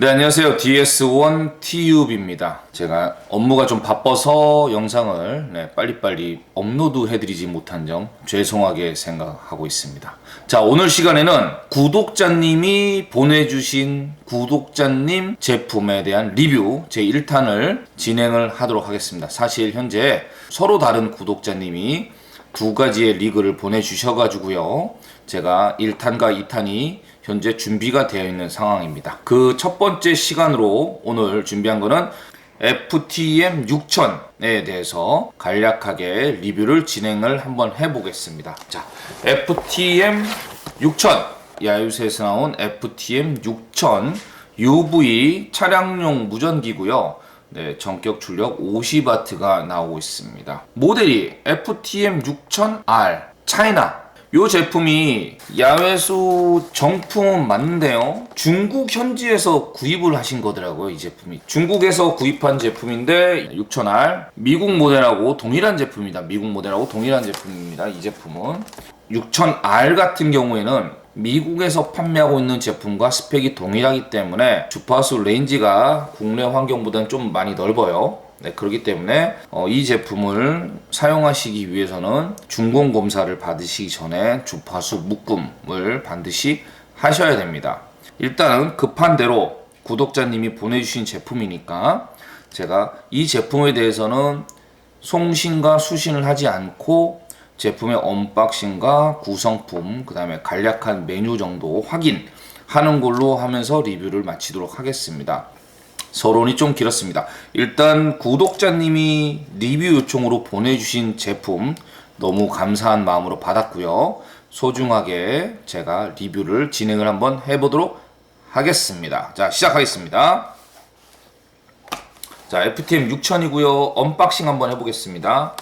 네, 안녕하세요. DS1 TUB입니다. 제가 업무가 좀 바빠서 영상을 네, 빨리빨리 업로드 해드리지 못한 점 죄송하게 생각하고 있습니다. 자, 오늘 시간에는 구독자님이 보내주신 구독자님 제품에 대한 리뷰 제 1탄을 진행을 하도록 하겠습니다. 사실 현재 서로 다른 구독자님이 두 가지의 리그를 보내주셔가지고요. 제가 1탄과 2탄이 현재 준비가 되어 있는 상황입니다. 그 첫 번째 시간으로 오늘 준비한 거는 FTM 6000에 대해서 간략하게 리뷰를 진행을 한번 해보겠습니다. 자, FTM 6000 야유세에서 나온 FTM 6000 UV 차량용 무전기고요. 네, 전격 출력 50W가 나오고 있습니다. 모델이 FTM 6000R 차이나 이 제품이 야외수 정품은 맞는데요. 중국 현지에서 구입을 하신 거더라고요, 이 제품이. 중국에서 구입한 제품인데 6000R 미국 모델하고 동일한 제품입니다. 미국 모델하고 동일한 제품입니다. 이 제품은 6000R 같은 경우에는 미국에서 판매하고 있는 제품과 스펙이 동일하기 때문에 주파수 레인지가 국내 환경보다는 좀 많이 넓어요. 네, 그렇기 때문에 어, 이 제품을 사용하시기 위해서는 중공 검사를 받으시기 전에 주파수 묶음을 반드시 하셔야 됩니다. 일단은 급한 대로 구독자님이 보내주신 제품이니까 제가 이 제품에 대해서는 송신과 수신을 하지 않고 제품의 언박싱과 구성품, 그 다음에 간략한 메뉴 정도 확인하는 걸로 하면서 리뷰를 마치도록 하겠습니다. 서론이 좀 길었습니다. 일단 구독자님이 리뷰 요청으로 보내주신 제품 너무 감사한 마음으로 받았고요. 소중하게 제가 리뷰를 진행을 한번 해보도록 하겠습니다. 자, 시작하겠습니다. 자, FTM 6000이고요. 언박싱 한번 해보겠습니다.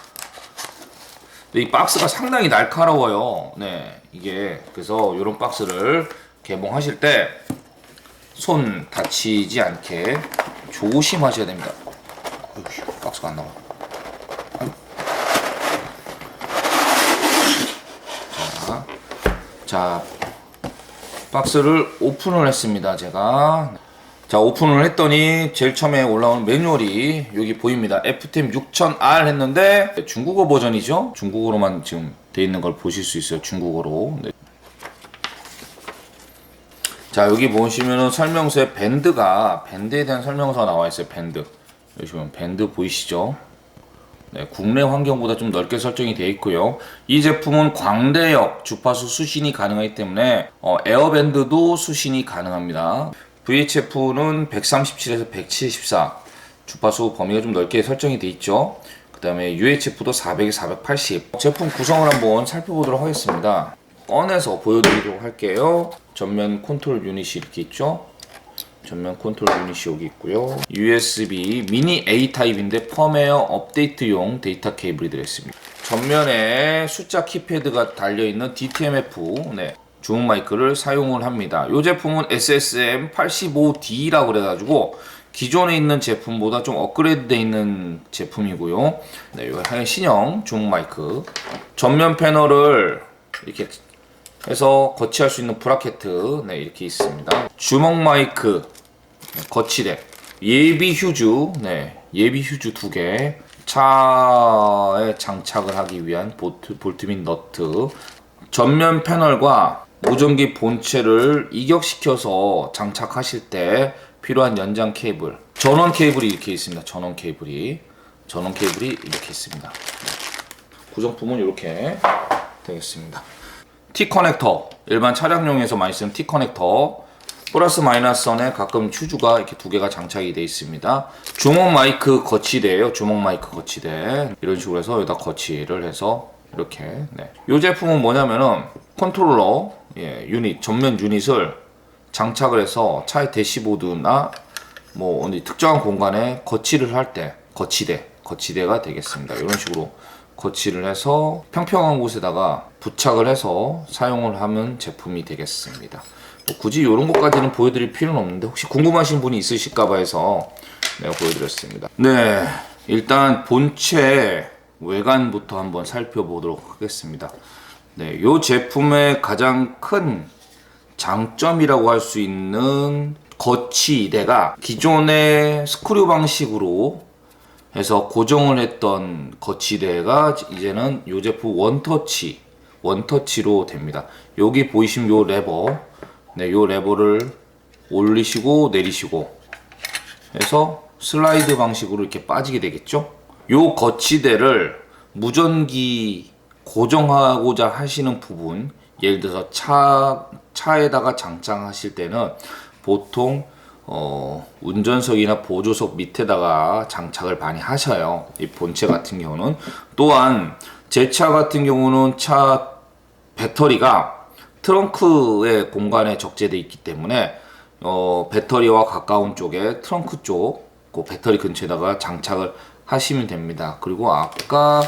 이 박스가 상당히 날카로워요. 네, 이게 그래서 이런 박스를 개봉하실 때 손 다치지 않게 조심하셔야 됩니다. 어휴, 박스가 안 나와. 자, 자, 박스를 오픈을 했습니다. 제가. 자, 오픈을 했더니 제일 처음에 올라오는 매뉴얼이 여기 보입니다. FTM 6000R 했는데 중국어 버전이죠. 중국어로만 지금 돼 있는 걸 보실 수 있어요. 중국어로. 네. 자 여기 보시면은 설명서에 밴드가 밴드에 대한 설명서가 나와 있어요 밴드. 여기 보면 밴드 보이시죠? 네, 국내 환경보다 좀 넓게 설정이 되어 있고요. 이 제품은 광대역 주파수 수신이 가능하기 때문에 어, 에어밴드도 수신이 가능합니다. VHF는 137에서 174 주파수 범위가 좀 넓게 설정이 되어 있죠? 그 다음에 UHF도 400에 480 제품 구성을 한번 살펴보도록 하겠습니다 꺼내서 보여드리도록 할게요. 전면 컨트롤 유닛이 이렇게 있죠. 전면 컨트롤 유닛이 여기 있고요. USB 미니 A 타입인데 펌웨어 업데이트용 데이터 케이블이 들어있습니다. 전면에 숫자 키패드가 달려있는 DTMF 네, 주문 마이크를 사용을 합니다. 이 제품은 SSM 85D라고 그래가지고 기존에 있는 제품보다 좀 업그레이드 되어 있는 제품이고요. 네, 이거 신형 주문 마이크. 전면 패널을 이렇게 해서 거치할 수 있는 브라켓트 네, 이렇게 있습니다. 주먹 마이크 네, 거치대 예비 휴즈 네, 예비 휴즈 두 개. 차에 장착을 하기 위한 볼트, 볼트 및 너트 전면 패널과 무전기 본체를 이격시켜서 장착하실 때 필요한 연장 케이블 전원 케이블이 이렇게 있습니다 전원 케이블이 전원 케이블이 이렇게 있습니다 구성품은 이렇게 되겠습니다 T 커넥터 일반 차량용에서 많이 쓰는 T 커넥터 플러스 마이너스 선에 가끔 휴즈가 이렇게 두 개가 장착이 되어 있습니다. 주먹 마이크 거치대예요. 주먹 마이크 거치대 이런 식으로 해서 여기다 거치를 해서 이렇게 네. 이 제품은 뭐냐면은 컨트롤러 예, 유닛 전면 유닛을 장착을 해서 차의 대시보드나 뭐 어디 특정한 공간에 거치를 할 때 거치대 거치대가 되겠습니다. 이런 식으로 거치를 해서 평평한 곳에다가 부착을 해서 사용을 하면 제품이 되겠습니다. 뭐 굳이 이런 것까지는 보여드릴 필요는 없는데 혹시 궁금하신 분이 있으실까봐 해서 내가 보여드렸습니다. 네, 일단 본체 외관부터 한번 살펴보도록 하겠습니다. 네, 이 제품의 가장 큰 장점이라고 할 수 있는 거치대가 기존의 스크류 방식으로 해서 고정을 했던 거치대가 이제는 이 제품 원터치 원터치로 됩니다. 여기 보이시면 요 레버 네, 요 레버를 올리시고 내리시고 해서 슬라이드 방식으로 이렇게 빠지게 되겠죠. 요 거치대를 무전기 고정하고자 하시는 부분 예를 들어서 차 차에다가 장착하실 때는 보통 어, 운전석이나 보조석 밑에다가 장착을 많이 하셔요. 이 본체 같은 경우는 또한 제 차 같은 경우는 차 배터리가 트렁크의 공간에 적재되어 있기 때문에 어, 배터리와 가까운 쪽에 트렁크 쪽, 그 배터리 근처에다가 장착을 하시면 됩니다. 그리고 아까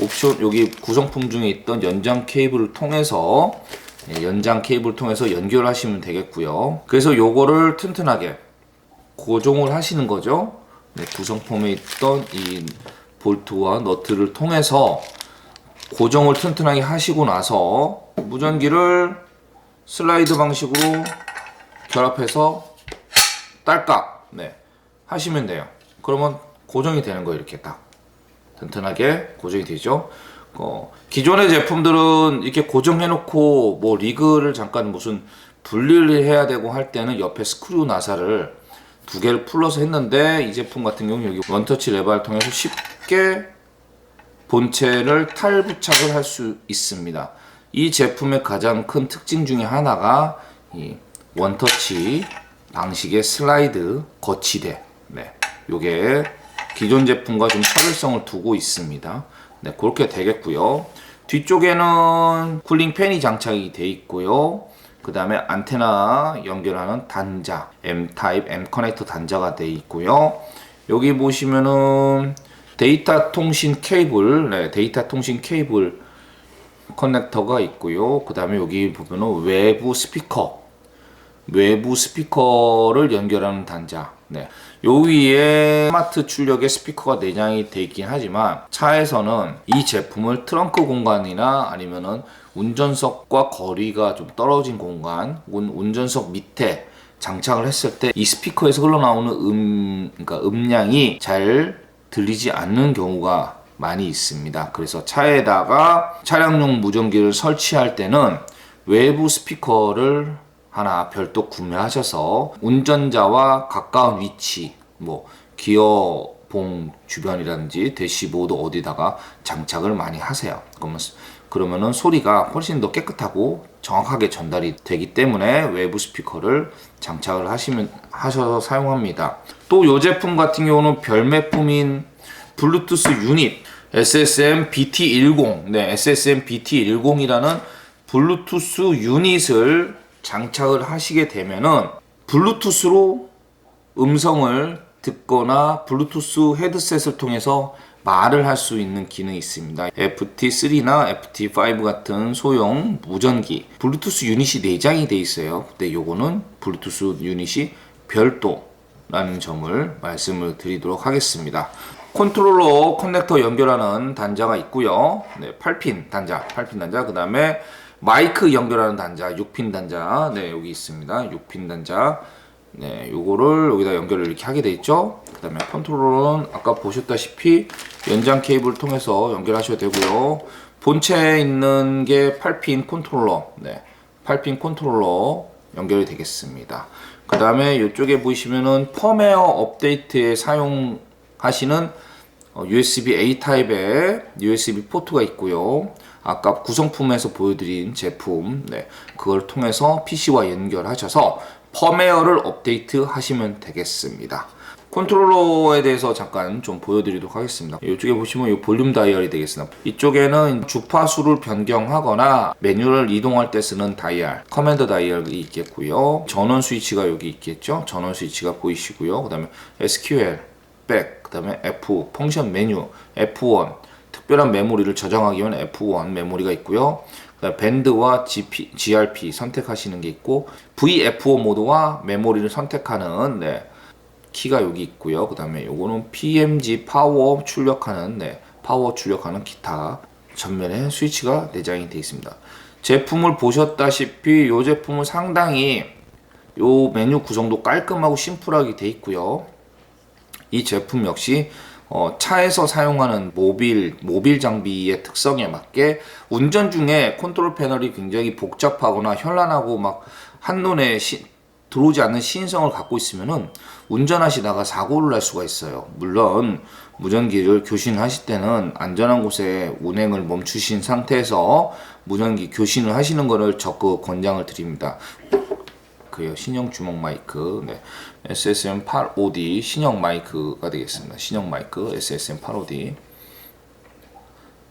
옵션 여기 구성품 중에 있던 연장 케이블을 통해서 예, 연장 케이블을 통해서 연결하시면 되겠고요. 그래서 요거를 튼튼하게 고정을 하시는 거죠. 네, 구성품에 있던 이 볼트와 너트를 통해서 고정을 튼튼하게 하시고 나서 무전기를 슬라이드 방식으로 결합해서 딸깍 네, 하시면 돼요. 그러면 고정이 되는 거예요. 이렇게 딱 튼튼하게 고정이 되죠. 어, 기존의 제품들은 이렇게 고정해놓고 뭐 리그를 잠깐 무슨 분리를 해야 되고 할 때는 옆에 스크류 나사를 두 개를 풀러서 했는데 이 제품 같은 경우는 여기 원터치 레버를 통해서 쉽게 본체를 탈부착을 할 수 있습니다. 이 제품의 가장 큰 특징 중에 하나가 이 원터치 방식의 슬라이드 거치대. 네. 요게 기존 제품과 좀 차별성을 두고 있습니다. 네, 그렇게 되겠고요. 뒤쪽에는 쿨링 팬이 장착이 돼 있고요. 그 다음에 안테나 연결하는 단자, M 타입 M 커넥터 단자가 돼 있고요. 여기 보시면은 데이터 통신 케이블, 네, 데이터 통신 케이블 커넥터가 있고요. 그 다음에 여기 보면은 외부 스피커, 외부 스피커를 연결하는 단자. 네. 요 위에 스마트 출력의 스피커가 내장이 되어 있긴 하지만 차에서는 이 제품을 트렁크 공간이나 아니면은 운전석과 거리가 좀 떨어진 공간, 운- 운전석 밑에 장착을 했을 때 이 스피커에서 흘러나오는 음, 그러니까 음량이 잘 들리지 않는 경우가 많이 있습니다. 그래서 차에다가 차량용 무전기를 설치할 때는 외부 스피커를 하나 별도 구매하셔서 운전자와 가까운 위치, 뭐 기어봉 주변이라든지 대시보드 어디다가 장착을 많이 하세요. 그러면 그러면은 소리가 훨씬 더 깨끗하고 정확하게 전달이 되기 때문에 외부 스피커를 장착을 하시면 하셔서 사용합니다. 또 이 제품 같은 경우는 별매품인 블루투스 유닛 SSM BT10 네 SSM BT10이라는 블루투스 유닛을 장착을 하시게 되면은 블루투스로 음성을 듣거나 블루투스 헤드셋을 통해서 말을 할 수 있는 기능이 있습니다. FT3나 FT5 같은 소형 무전기 블루투스 유닛이 내장이 돼 있어요. 근데 요거는 블루투스 유닛이 별도라는 점을 말씀을 드리도록 하겠습니다. 컨트롤러 커넥터 연결하는 단자가 있고요. 네, 8핀 단자, 8핀 단자. 그다음에 마이크 연결하는 단자, 6핀 단자. 네, 여기 있습니다. 6핀 단자. 네, 요거를 여기다 연결을 이렇게 하게 돼 있죠. 그다음에 컨트롤러는 아까 보셨다시피 연장 케이블을 통해서 연결하셔도 되고요. 본체에 있는 게 8핀 컨트롤러. 네. 8핀 컨트롤러 연결이 되겠습니다. 그 다음에 이쪽에 보시면은 펌웨어 업데이트에 사용하시는 어, USB A 타입의 USB 포트가 있고요. 아까 구성품에서 보여드린 제품, 네, 그걸 통해서 PC와 연결하셔서 펌웨어를 업데이트 하시면 되겠습니다. 컨트롤러에 대해서 잠깐 좀 보여드리도록 하겠습니다. 이쪽에 보시면 이 볼륨 다이얼이 되겠습니다. 이쪽에는 주파수를 변경하거나 메뉴를 이동할 때 쓰는 다이얼, 커맨드 다이얼이 있겠고요. 전원 스위치가 여기 있겠죠. 전원 스위치가 보이시고요. 그 다음에 SQL, 백, 그 다음에 F, 펑션 메뉴, F1, 특별한 메모리를 저장하기 위한 F1 메모리가 있고요. 밴드와 GP, GRP 선택하시는 게 있고 VF5 모드와 메모리를 선택하는 네, 키가 여기 있고요. 그 다음에 요거는 PMG 파워 출력하는 네, 파워 출력하는 기타 전면에 스위치가 내장이 되어 있습니다. 제품을 보셨다시피 이 제품은 상당히 요 메뉴 구성도 깔끔하고 심플하게 돼 있고요. 이 제품 역시 어, 차에서 사용하는 모빌 모빌 장비의 특성에 맞게 운전 중에 컨트롤 패널이 굉장히 복잡하거나 현란하고 막 한눈에 시- 들어오지 않는 시인성을 갖고 있으면은 운전하시다가 사고를 날 수가 있어요. 물론 무전기를 교신하실 때는 안전한 곳에 운행을 멈추신 상태에서 무전기 교신을 하시는 것을 적극 권장을 드립니다. 그요 신형 주먹 마이크 네. SSM 85D 신형 마이크가 되겠습니다. 신형 마이크 SSM 85D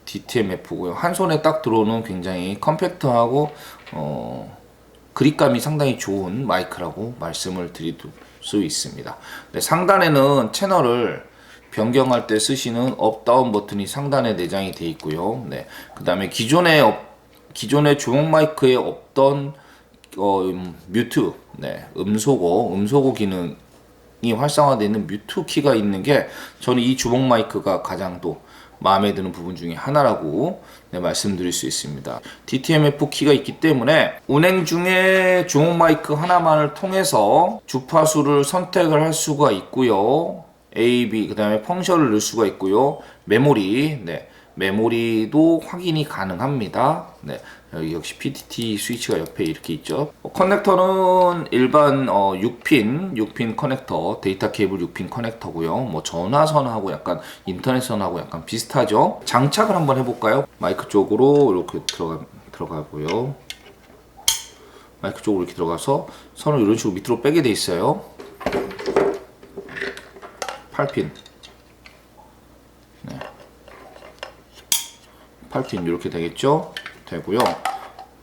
DTMF고요. 한 손에 딱 들어오는 굉장히 컴팩트하고 어, 그립감이 상당히 좋은 마이크라고 말씀을 드릴 수 있습니다. 네, 상단에는 채널을 변경할 때 쓰시는 업다운 버튼이 상단에 내장이 되어 있고요. 네, 그 다음에 기존의 업- 기존의 주먹 마이크에 없던 어, 음, 뮤트, 네, 음소거, 음소거 기능이 활성화되어 있는 뮤트 키가 있는 게 저는 이 주먹 마이크가 가장 또 마음에 드는 부분 중에 하나라고 네, 말씀드릴 수 있습니다. DTMF 키가 있기 때문에 운행 중에 주먹 마이크 하나만을 통해서 주파수를 선택을 할 수가 있고요. A, B, 그 다음에 펑션을 넣을 수가 있고요. 메모리, 네. 메모리도 확인이 가능합니다. 네. 여기 역시 PTT 스위치가 옆에 이렇게 있죠. 어, 커넥터는 일반 어, 6핀, 6핀 커넥터, 데이터 케이블 6핀 커넥터고요. 뭐 전화선하고 약간 인터넷선하고 약간 비슷하죠. 장착을 한번 해볼까요? 마이크 쪽으로 이렇게 들어가 들어가고요. 마이크 쪽으로 이렇게 들어가서 선을 이런 식으로 밑으로 빼게 돼 있어요. 8핀. 네. 8핀 이렇게 되겠죠? 되고요.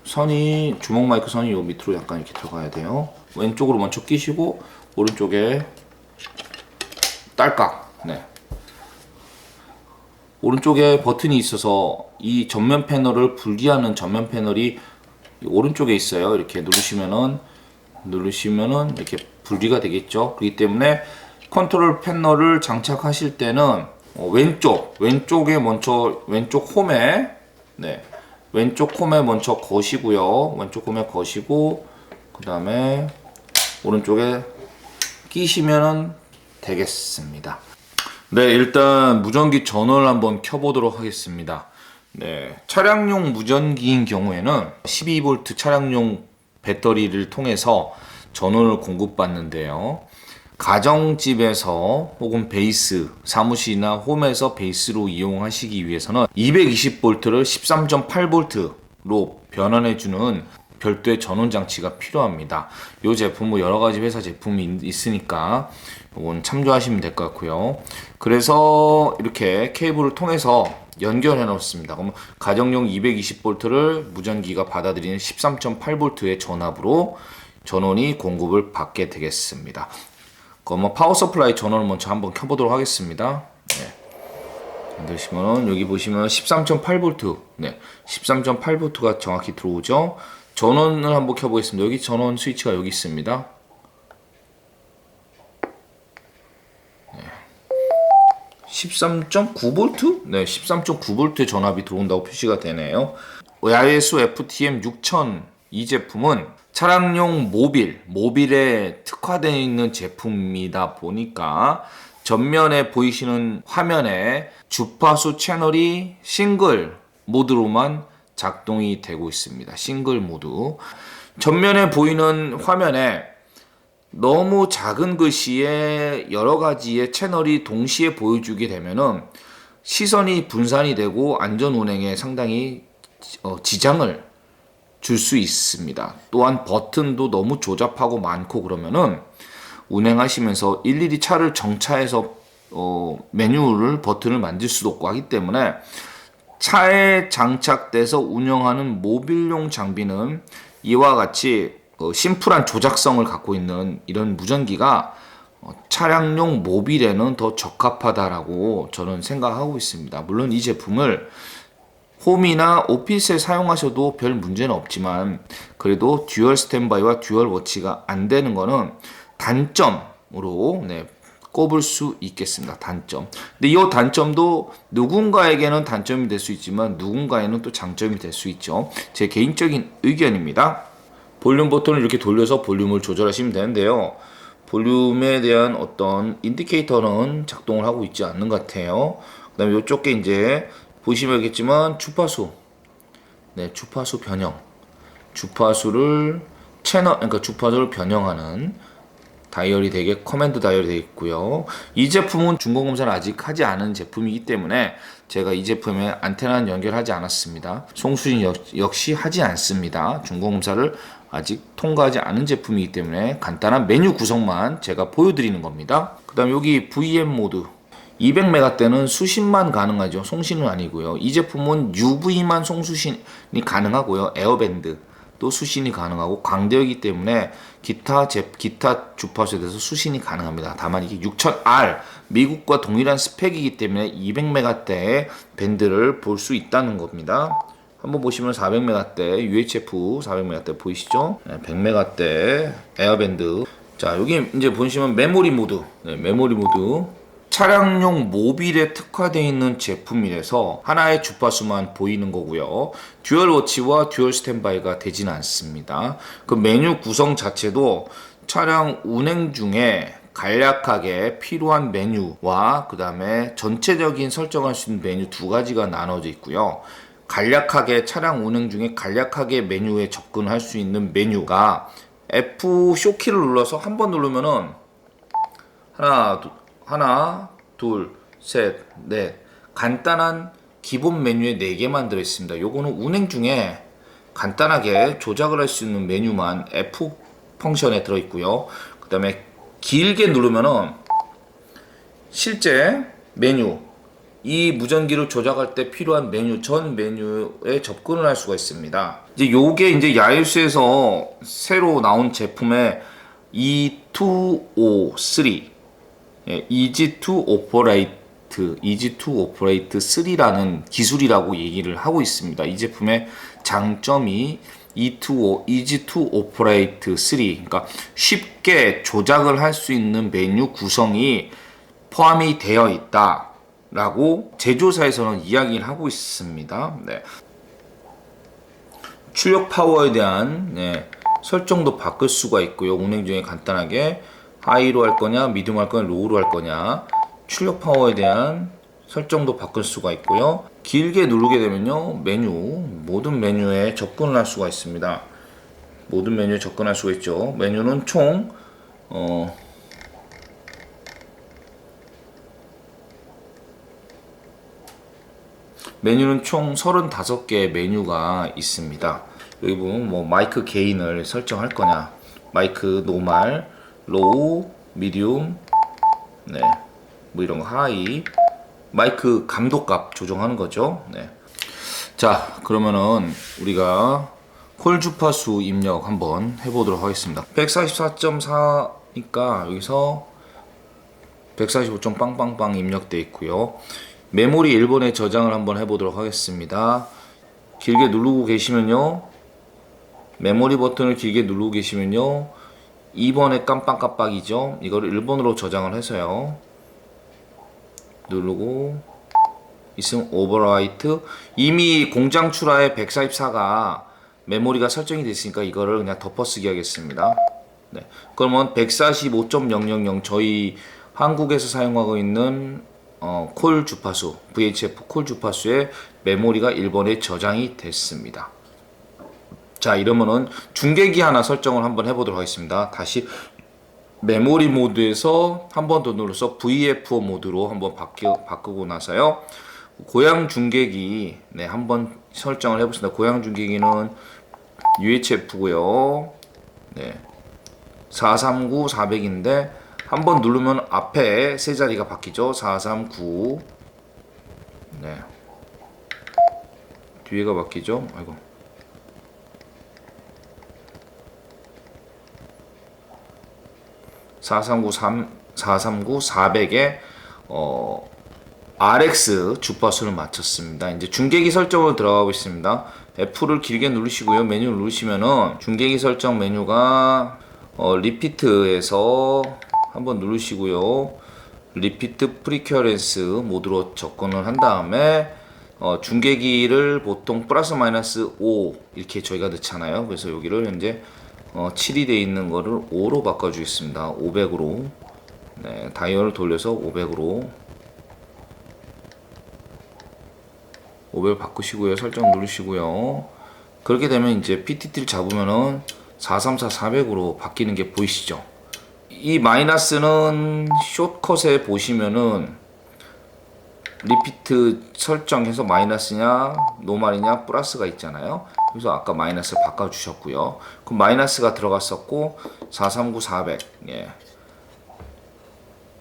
선이 주먹 마이크 선이 요 밑으로 약간 이렇게 들어가야 돼요. 왼쪽으로 먼저 끼시고 오른쪽에 딸깍. 네. 오른쪽에 버튼이 있어서 이 전면 패널을 분리하는 전면 패널이 이 오른쪽에 있어요. 이렇게 누르시면은 누르시면은 이렇게 분리가 되겠죠. 그렇기 때문에 컨트롤 패널을 장착하실 때는 어, 왼쪽 왼쪽에 먼저 왼쪽 홈에 네 왼쪽 홈에 먼저 거시고요. 왼쪽 홈에 거시고 그 다음에 오른쪽에 끼시면은 되겠습니다. 네, 일단 무전기 전원을 한번 켜보도록 하겠습니다. 네, 차량용 무전기인 경우에는 12V 차량용 배터리를 통해서 전원을 공급받는데요. 가정집에서 혹은 베이스, 사무실이나 홈에서 베이스로 이용하시기 위해서는 220V를 13.8V로 변환해주는 별도의 전원 장치가 필요합니다. 이 제품 뭐 여러 가지 회사 제품이 있- 있으니까 이건 참조하시면 될 것 같고요. 그래서 이렇게 케이블을 통해서 연결해 놓습니다. 그러면 가정용 220V를 무전기가 받아들이는 13.8V의 전압으로 전원이 공급을 받게 되겠습니다. 그러면 파워 서플라이 전원을 먼저 한번 켜보도록 하겠습니다. 네. 만드시면은 여기 보시면 13.8V, 네, 13.8V가 정확히 들어오죠. 전원을 한번 켜보겠습니다. 여기 전원 스위치가 여기 있습니다. 네. 13.9V? 네, 13.9V의 전압이 들어온다고 표시가 되네요. 야외수 FTM 6000 이 제품은 차량용 모빌, 모빌에 특화되어 있는 제품이다 보니까 전면에 보이시는 화면에 주파수 채널이 싱글 모드로만 작동이 되고 있습니다. 싱글 모드. 전면에 보이는 화면에 너무 작은 글씨에 여러 가지의 채널이 동시에 보여주게 되면은 시선이 분산이 되고 안전 운행에 상당히 어, 지장을 줄 수 있습니다. 또한 버튼도 너무 조잡하고 많고 그러면은 운행하시면서 일일이 차를 정차해서 어, 메뉴를 버튼을 만질 수도 없고 하기 때문에 차에 장착돼서 운영하는 모빌용 장비는 이와 같이 어, 심플한 조작성을 갖고 있는 이런 무전기가 어, 차량용 모빌에는 더 적합하다라고 저는 생각하고 있습니다. 물론 이 제품을 홈이나 오피스에 사용하셔도 별 문제는 없지만 그래도 듀얼 스탠바이와 듀얼 워치가 안 되는 거는 단점으로 네, 꼽을 수 있겠습니다. 단점. 근데 이 단점도 누군가에게는 단점이 될 수 있지만 누군가에는 또 장점이 될 수 있죠. 제 개인적인 의견입니다. 볼륨 버튼을 이렇게 돌려서 볼륨을 조절하시면 되는데요. 볼륨에 대한 어떤 인디케이터는 작동을 하고 있지 않는 것 같아요. 그 다음에 이쪽에 이제 보시면 알겠지만 주파수, 네, 주파수 변형, 주파수를 채널, 그러니까 주파수를 변형하는 다이얼이 되게 커맨드 다이얼이 되어 있고요. 이 제품은 중공 검사를 아직 하지 않은 제품이기 때문에 제가 이 제품에 안테나는 연결하지 않았습니다. 송수진 역, 역시 하지 않습니다. 중공 검사를 아직 통과하지 않은 제품이기 때문에 간단한 메뉴 구성만 제가 보여드리는 겁니다. 그 다음 여기 VM 모드 200메가 때는 수신만 가능하죠. 송신은 아니고요. 이 제품은 UV만 송수신이 가능하고요. 에어밴드 또 수신이 가능하고 광대이기 때문에 기타 제 기타 주파수에 대해서 수신이 가능합니다. 다만 이게 6000R 미국과 동일한 스펙이기 때문에 200메가 대의 밴드를 볼 수 있다는 겁니다. 한번 보시면 400메가 대 UHF 400메가 대 보이시죠? 네, 100메가 대 에어밴드. 자 여기 이제 보시면 메모리 모드, 네, 메모리 모드. 차량용 모빌에 특화되어 있는 제품이라서 하나의 주파수만 보이는 거고요. 듀얼 워치와 듀얼 스탠바이가 되지는 않습니다. 그 메뉴 구성 자체도 차량 운행 중에 간략하게 필요한 메뉴와 그 다음에 전체적인 설정할 수 있는 메뉴 두 가지가 나눠져 있고요. 간략하게 차량 운행 중에 간략하게 메뉴에 접근할 수 있는 메뉴가 F 쇼키를 눌러서 한 번 누르면은 하나, 두- 하나, 둘, 셋, 넷. 간단한 기본 메뉴에 4개만 들어있습니다. 요거는 운행 중에 간단하게 조작을 할 수 있는 메뉴만 F 펑션에 들어있고요. 그 다음에 길게 누르면은 실제 메뉴, 이 무전기를 조작할 때 필요한 메뉴 전 메뉴에 접근을 할 수가 있습니다. 이제 요게 이제 야유스에서 새로 나온 제품의 E253 예, Easy to Operate, Easy to Operate 3라는 기술이라고 얘기를 하고 있습니다. 이 제품의 장점이 E2O, Easy to Operate 3, 그러니까 쉽게 조작을 할 수 있는 메뉴 구성이 포함이 되어 있다 라고 제조사에서는 이야기를 하고 있습니다. 네. 출력 파워에 대한 네, 설정도 바꿀 수가 있고요. 운행 중에 간단하게 하이로 할 거냐, 미디움 할 거냐, 로우로 할 거냐, 출력 파워에 대한 설정도 바꿀 수가 있고요. 길게 누르게 되면요, 메뉴 모든 메뉴에 접근을 할 수가 있습니다. 모든 메뉴에 접근할 수가 있죠. 메뉴는 총 어, 메뉴는 총 35개의 메뉴가 있습니다. 여기 보면 뭐 마이크 게인을 설정할 거냐, 마이크 노말, 로우, 미디움, 네, 뭐 이런 거 하이, 마이크 감도값 조정하는 거죠. 네. 자, 그러면은 우리가 콜 주파수 입력 한번 해보도록 하겠습니다. 144.4니까 여기서 145점 빵빵빵 입력돼 있고요. 메모리 1번에 저장을 한번 해보도록 하겠습니다. 길게 누르고 계시면요. 메모리 버튼을 길게 누르고 계시면요. 2번에 깜빡깜빡이죠. 이거를 1번으로 저장을 해서요. 누르고 있으면 오버라이트 이미 공장 출하에 144가 메모리가 설정이 됐으니까 이거를 그냥 덮어쓰기 하겠습니다. 네. 그러면 145.000 저희 한국에서 사용하고 있는 어, 콜 주파수 VHF 콜 주파수의 메모리가 1번에 저장이 됐습니다. 자 이러면은 중계기 하나 설정을 한번 해보도록 하겠습니다. 다시 메모리 모드에서 한 번 더 눌러서 VF 모드로 한번 바뀌어, 바꾸고 나서요. 고양 중계기 네 한번 설정을 해보겠습니다. 고양 중계기는 UHF고요. 네. 439 400인데 한 번 누르면 앞에 세 자리가 바뀌죠. 439 네. 뒤에가 바뀌죠. 아이고. (439 3 439 400에) 어 RX 주파수를 맞췄습니다. 이제 중계기 설정으로 들어가고 있습니다. F를 길게 누르시고요. 메뉴를 누르시면은 중계기 설정 메뉴가 어, 리피트에서 한번 누르시고요. 리피트 프리큐어렌스 모드로 접근을 한 다음에 어, 중계기를 보통 플러스 마이너스 5 이렇게 저희가 넣잖아요. 그래서 여기를 현재 어, 7이 돼 있는 거를 5로 바꿔주겠습니다. 500으로. 네, 다이얼을 돌려서 500으로. 500 바꾸시고요. 설정 누르시고요. 그렇게 되면 이제 PTT를 잡으면은 434 400으로 바뀌는 게 보이시죠? 이 마이너스는 숏컷에 보시면은 리피트 설정해서 마이너스냐 노말이냐 플러스가 있잖아요. 그래서 아까 마이너스 바꿔주셨고요. 그럼 마이너스가 들어갔었고 439 400 예.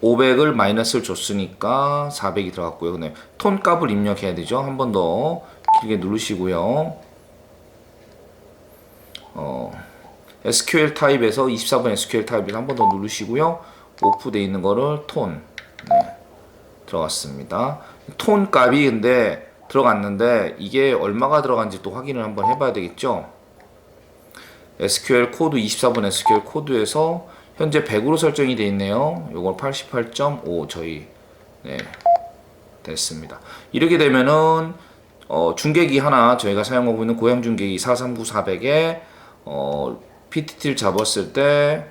500을 마이너스를 줬으니까 400이 들어갔고요. 근데 톤 값을 입력해야 되죠. 한 번 더 길게 누르시고요. 어, SQL 타입에서 24번 SQL 타입에서 한번 더 누르시고요. 오프돼 있는 거를 톤 네, 들어갔습니다. 톤 값이 근데 들어갔는데 이게 얼마가 들어간지 또 확인을 한번 해봐야 되겠죠. SQL 코드 24번 SQL 코드에서 현재 100으로 설정이 되어 있네요. 요걸 88.5 저희 네 됐습니다. 이렇게 되면은 어, 중계기 하나 저희가 사용하고 있는 고양 중계기 439 400에 어, PTT를 잡았을 때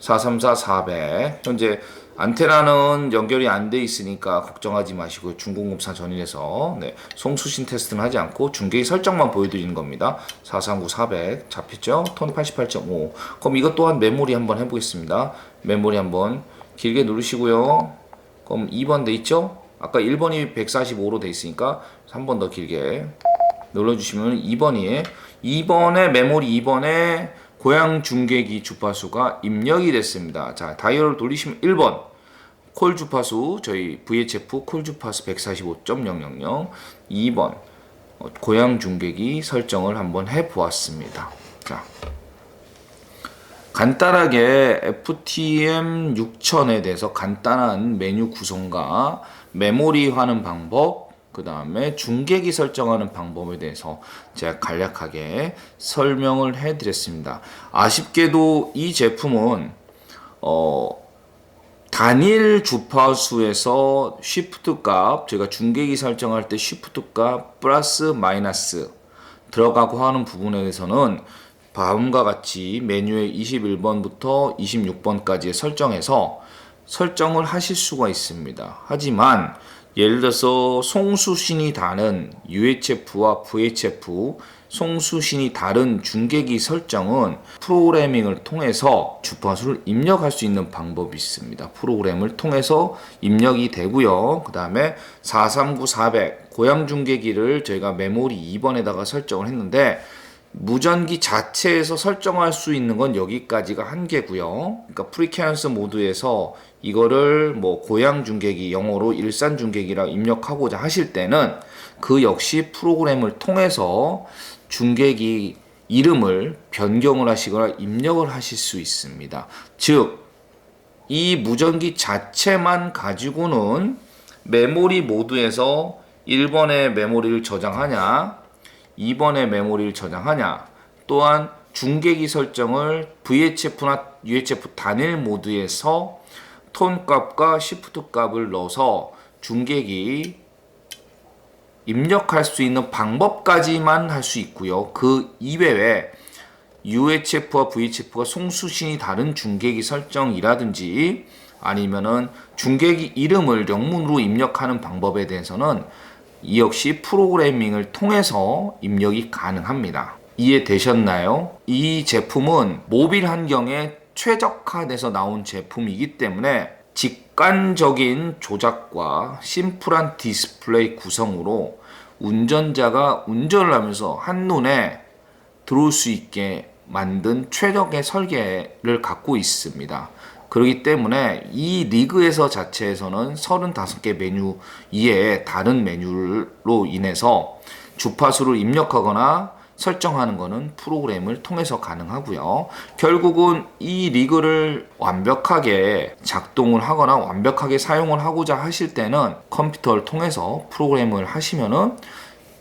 434 400 현재 안테나는 연결이 안 돼 있으니까 걱정하지 마시고요. 중공급사 전이라서 네, 송수신 테스트는 하지 않고 중계기 설정만 보여드리는 겁니다. 439 400 잡혔죠? 톤 88.5 그럼 이것 또한 메모리 한번 해보겠습니다. 메모리 한번 길게 누르시고요. 그럼 2번 돼 있죠? 아까 1번이 145로 돼 있으니까 한번더 길게 눌러주시면 2번이 2번에 메모리 2번에 고양 중계기 주파수가 입력이 됐습니다. 자 다이얼을 돌리시면 1번 콜 주파수 저희 VHF 콜 주파수 145.000 2번 어, 고양 중계기 설정을 한번 해 보았습니다. 자 간단하게 FTM 6000에 대해서 간단한 메뉴 구성과 메모리 하는 방법, 그 다음에 중계기 설정하는 방법에 대해서 제가 간략하게 설명을 해 드렸습니다. 아쉽게도 이 제품은, 어, 단일 주파수에서 쉬프트 값, 제가 중계기 설정할 때 쉬프트 값 플러스 마이너스 들어가고 하는 부분에 대해서는 다음과 같이 메뉴의 21번부터 26번까지 설정해서 설정을 하실 수가 있습니다. 하지만 예를 들어서 송수신이 다른 UHF와 VHF, 송수신이 다른 중계기 설정은 프로그래밍을 통해서 주파수를 입력할 수 있는 방법이 있습니다. 프로그램을 통해서 입력이 되고요. 그 다음에 439 400 고양 중계기를 저희가 메모리 2번에다가 설정을 했는데 무전기 자체에서 설정할 수 있는 건 여기까지가 한계고요. 그러니까 프리캐런스 모드에서 이거를 뭐 고양 중계기 영어로 일산 중계기라 입력하고자 하실 때는 그 역시 프로그램을 통해서 중계기 이름을 변경을 하시거나 입력을 하실 수 있습니다. 즉, 이 무전기 자체만 가지고는 메모리 모드에서 1번의 메모리를 저장하냐, 2번의 메모리를 저장하냐 또한 중계기 설정을 VHF나 UHF 단일 모드에서 톤 값과 시프트 값을 넣어서 중계기 입력할 수 있는 방법까지만 할 수 있고요. 그 이외에 UHF와 VHF가 송수신이 다른 중계기 설정이라든지 아니면은 중계기 이름을 영문으로 입력하는 방법에 대해서는 이 역시 프로그래밍을 통해서 입력이 가능합니다. 이해되셨나요? 이 제품은 모빌 환경에 최적화돼서 나온 제품이기 때문에 직관적인 조작과 심플한 디스플레이 구성으로 운전자가 운전을 하면서 한눈에 들어올 수 있게 만든 최적의 설계를 갖고 있습니다. 그렇기 때문에 이 리그에서 자체에서는 35개 메뉴 이외에 다른 메뉴로 인해서 주파수를 입력하거나 설정하는 것은 프로그램을 통해서 가능하고요. 결국은 이 리그를 완벽하게 작동을 하거나 완벽하게 사용을 하고자 하실 때는 컴퓨터를 통해서 프로그램을 하시면은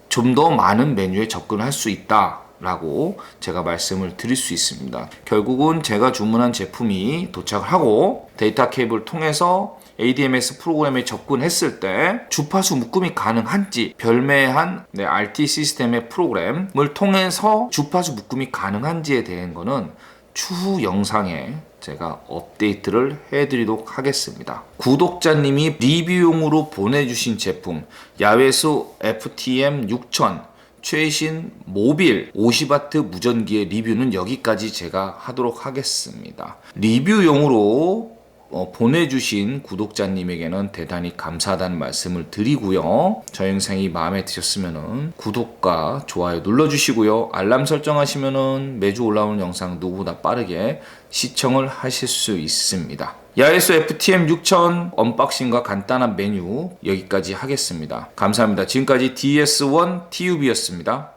좀 더 많은 메뉴에 접근할 수 있다. 라고 제가 말씀을 드릴 수 있습니다. 결국은 제가 주문한 제품이 도착을 하고 데이터 케이블을 통해서 ADMS 프로그램에 접근했을 때 주파수 묶음이 가능한지 별매한 네, RT 시스템의 프로그램을 통해서 주파수 묶음이 가능한지에 대한 거는 추후 영상에 제가 업데이트를 해드리도록 하겠습니다. 구독자님이 리뷰용으로 보내주신 제품 야외수 FTM 6000 최신 모빌 50와트 무전기의 리뷰는 여기까지 제가 하도록 하겠습니다. 리뷰용으로 어, 보내주신 구독자님에게는 대단히 감사하다는 말씀을 드리고요. 저 영상이 마음에 드셨으면 구독과 좋아요 눌러주시고요. 알람 설정하시면 매주 올라오는 영상 누구보다 빠르게 시청을 하실 수 있습니다. 야에스 FTM 6000 언박싱과 간단한 메뉴 여기까지 하겠습니다. 감사합니다. 지금까지 DS1 TUB였습니다.